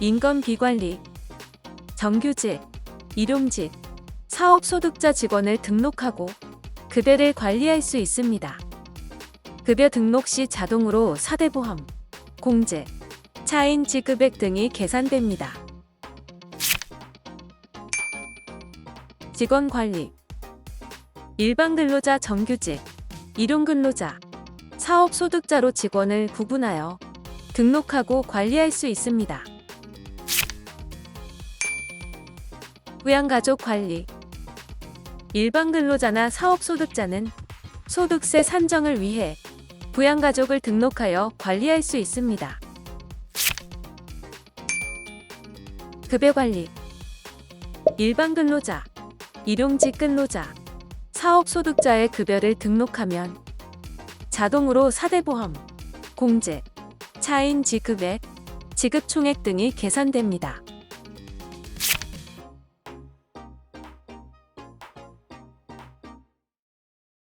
인건비 관리, 정규직, 일용직, 사업소득자 직원을 등록하고 급여를 관리할 수 있습니다. 급여 등록 시 자동으로 사대보험, 공제, 차인 지급액 등이 계산됩니다. 직원 관리 일반 근로자 정규직, 일용 근로자, 사업 소득자로 직원을 구분하여 등록하고 관리할 수 있습니다. 부양가족 관리 일반 근로자나 사업 소득자는 소득세 산정을 위해 부양가족을 등록하여 관리할 수 있습니다. 급여 관리 일반 근로자, 일용직 근로자, 사업 소득자의 급여를 등록하면 자동으로 사대보험, 공제, 차인 지급액, 지급 총액 등이 계산됩니다.